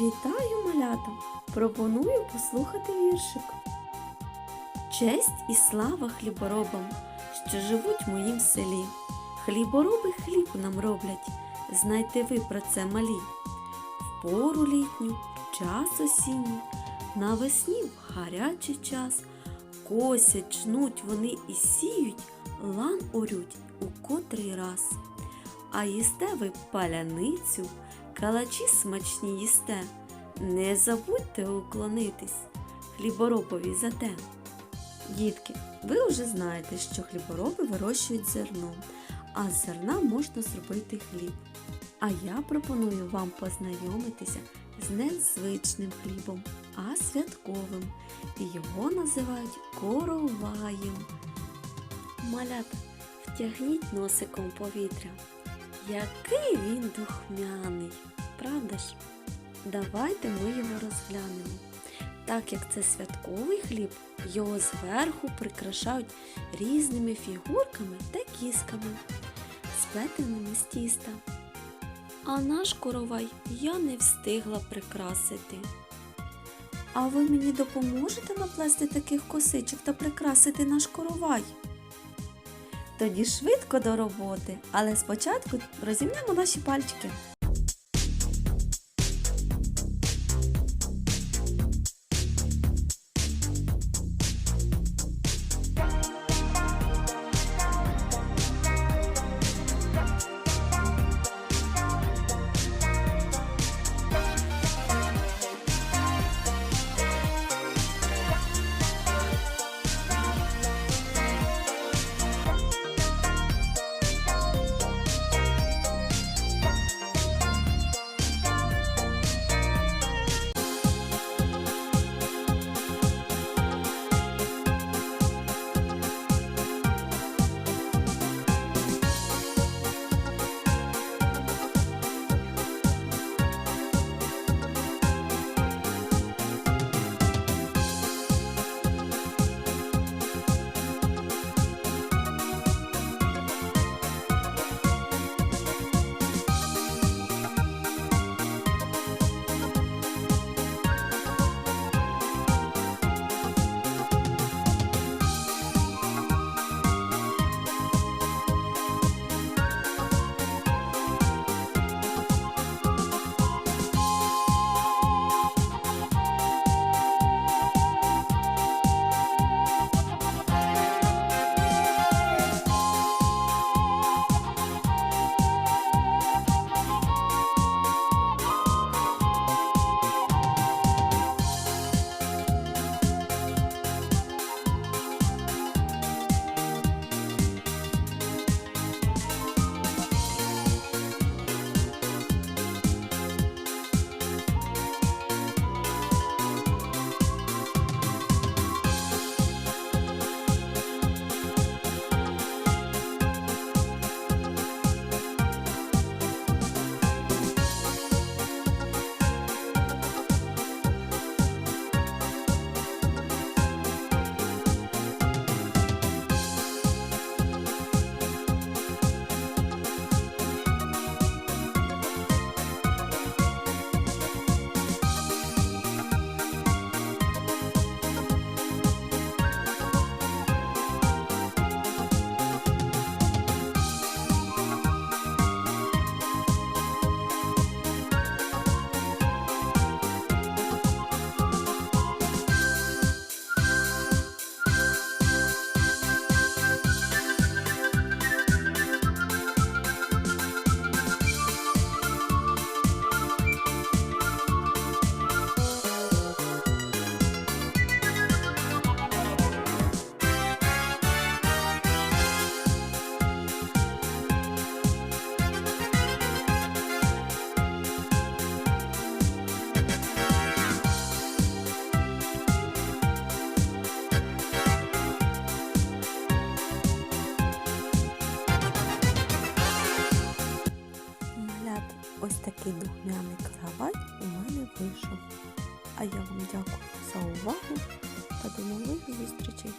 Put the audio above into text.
Вітаю, малята! Пропоную послухати віршик. Честь і слава хліборобам, що живуть в моїм селі. Хлібороби хліб нам роблять, знайте ви про це малі. В пору літню, час осінній, навесні в гарячий час. Косять, жнуть вони і сіють, лан орють у котрий раз. А їсте ви паляницю, калачі смачні їсте. Не забудьте уклонитись хліборопові за те. Дітки, ви вже знаєте, що хлібороби вирощують зерно, а з зерна можна зробити хліб. А я пропоную вам познайомитися з незвичним хлібом, а святковим. І його називають короваєм. Малята, втягніть носиком повітря. Який він духмяний, правда ж? Давайте ми його розглянемо. Так як це святковий хліб, його зверху прикрашають різними фігурками та кісками, сплетеними з тіста. А наш коровай я не встигла прикрасити. А ви мені допоможете наплести таких косичок та прикрасити наш коровай? Тоді швидко до роботи, але спочатку розімнемо наші пальчики. Такий духмяний каравай у мене вийшов. А я вам дякую за увагу та до нових зустрічей!